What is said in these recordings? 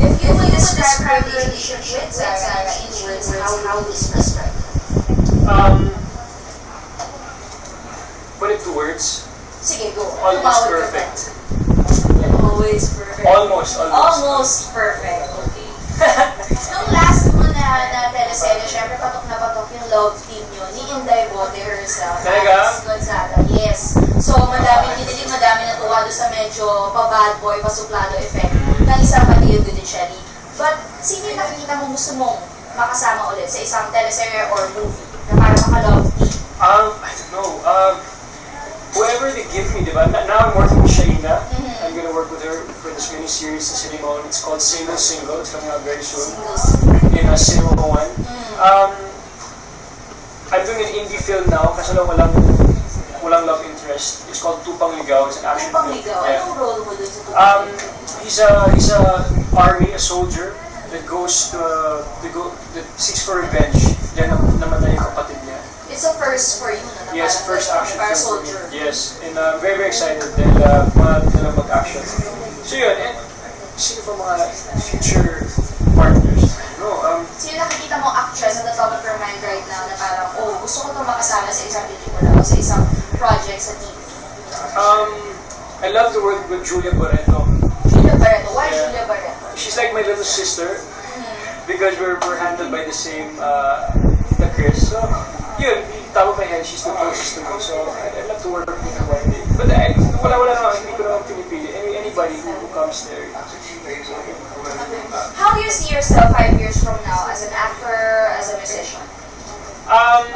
If you would describe your relationship with in words, how, how would you describe Um, put it to words. Go. Almost ka perfect. pa. Always perfect. Almost, almost. Almost perfect. Okay. Nung last mo na na teleserye, syempre patok na patok yung love team nyo ni Inday Bote herself. Talaga? Gonzaga, yes. So, madaming dinilig, madami natuwa doon sa medyo pa-bad boy, pa-suplado effect ng isang Matilde Gudicelli. But, sino yung nakikita mo gusto mong makasama ulit sa isang teleserye or movie na para maka-love team? Um, I don't know. Um, whoever they give me, diba? Na- Now I'm working with Shaina. Mhm. I'm gonna work with her for this mini series sa Cinema. It's called Single Single. It's coming out very soon in uh, Cinema One. Mm. Um, I'm doing an indie film now kasi lang walang walang love interest. It's called Tupang Ligaw. It's an action Ano pang film. ligaw? Yeah. Anong role mo doon sa tupang Um, he's a he's a army, a soldier that goes to uh, that go that seeks for revenge. Then nam- namatay yung kapatid niya. It's a first for you, na Yes, first action film for me. Yes, and uh, very very excited dahil uh, mga na mag-action. So yun, and sino pa mga future partners? No, um, Sino nakikita mo actress at the top of your mind right now na parang, oh, gusto ko itong makasama sa isang pelikula o sa isang project sa TV? um, I love to work with Julia Barreto. Why Barreto? She's like my little sister Hmm. because we're, we're handled by the same uh, the Chris. So, yun, top of my head, she's the closest to me. So, I, I love to work with her one day. But I, wala wala naman, hindi ko naman pinipili. Any, anybody who, who comes there. How do you see yourself five years from now as an actor, as a musician? Um,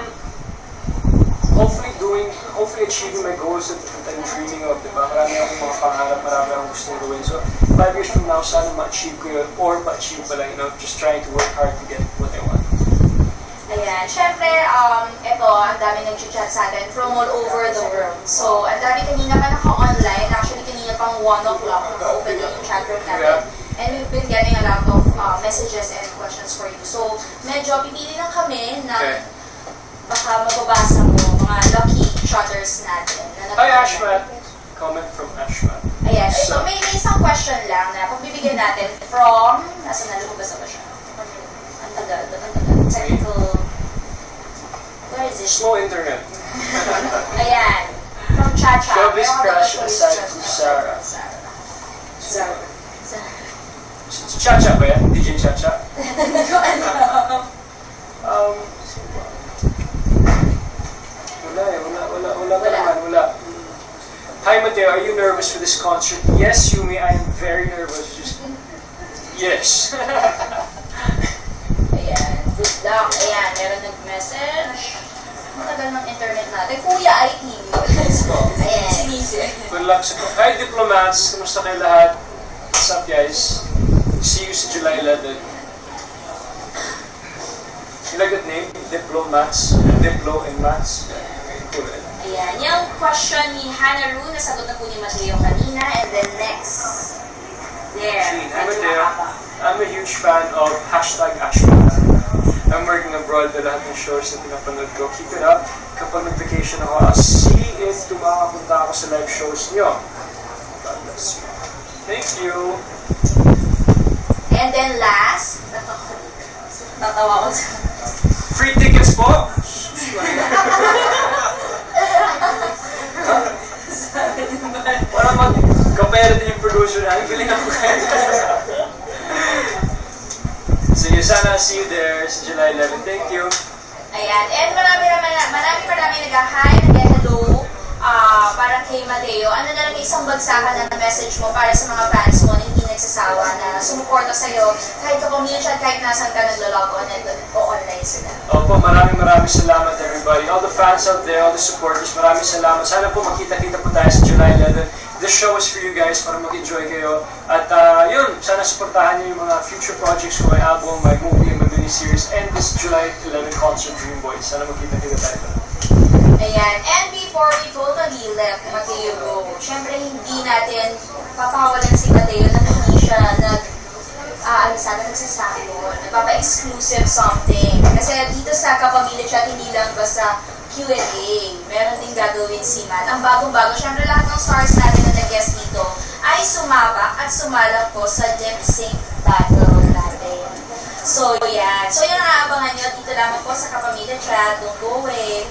hopefully doing, hopefully achieving my goals that, I'm dreaming of, diba? Marami akong mga pangarap, marami akong gustong gawin. So, five years from now, sana ma-achieve ko yun, or ma-achieve pa lang, you know, just trying to work hard to get what I want. Ayan. Siyempre, um, ito, ang dami nag-chat sa atin from all over the world. So, ang dami kanina pa naka-online. Actually, kanina pang 1 o'clock naka-open yung chat room natin. And we've been getting a lot of uh, messages and questions for you. So, medyo pipili lang kami na Okay. baka mababasa mo mga lucky shotters natin. Na Hi, Ashmat. Comment from Ashmat. Ayan. So, may, may isang question lang na pagbibigyan natin from, nasa na lumabas na ba siya? Ang tagal, ang tagal? Technical, where is it? Slow internet. Ayan. From Chacha. Showbiz crush aside from? Sarah. Sarah. Sarah. Sarah. Chacha ba yan? DJ Chacha? Hindi ko alam. Um, Hi Mateo, are you nervous for this concert? Yes, Yumi, I am very nervous. Just, yes. Ayan. Good luck. Ayan. Meron nag-message. Ang tagal ng internet natin. Kuya IT. Ayan. Sinisi. Good luck sa Hi diplomats, kumusta kayo lahat? What's up guys? See you sa July 11. You like that name? Diplomats? Diplo and mats? Eh? Ayan. Yung question ni Hannah Rue, nasagot na po ni Mateo kanina. And then next. There. Medyo Mateo. I'm a huge fan of hashtag Ashman. I'm working abroad na lahat ng shows na pinapanood ko. Keep it up. Kapag nag-vacation ako, I'll see if tumakapunta ako sa live shows nyo. God bless you. Thank you. And then last. Tatawa ko sa... Free tickets po! Para mag-compare din yung producer na. Ang galing ako kaya. Sige, sana see you there sa July 11. Thank you. Ayan. And marami naman, marami marami nag-hi, nag-hello. Ah, para kay Mateo. Ano na lang isang bagsakan na message mo para sa mga fans mo na hindi nagsasawa na sumuporta sa'yo kahit ka community kahit nasan ka naglo-log on and o online sila. Opo, maraming maraming salamat everybody. All the fans out there, all the supporters, maraming salamat. Sana po makita-kita po tayo sa July 11. This show is for you guys para mag-enjoy kayo. At ah, yun, sana supportahan niyo yung mga future projects ko, my album, my movie, my mini-series, and this July 11 concert Dream Boys. Sana magkita-kita tayo. Ayan. And before we totally let Mateo go, syempre hindi natin papawalan si Mateo na hindi siya nag ah, ano sana nagsasabon, nagpapa-exclusive something. Kasi dito sa Kapamilya Chat, hindi lang basta Q&A. Meron din gagawin si Matt. Ang bagong-bago, syempre lahat ng stars natin na nag-guest dito ay sumabak at sumalak po sa lip sync battle natin. So, yan. So, yan ang aabangan nyo dito lamang po sa Kapamilya Chat. Don't go away.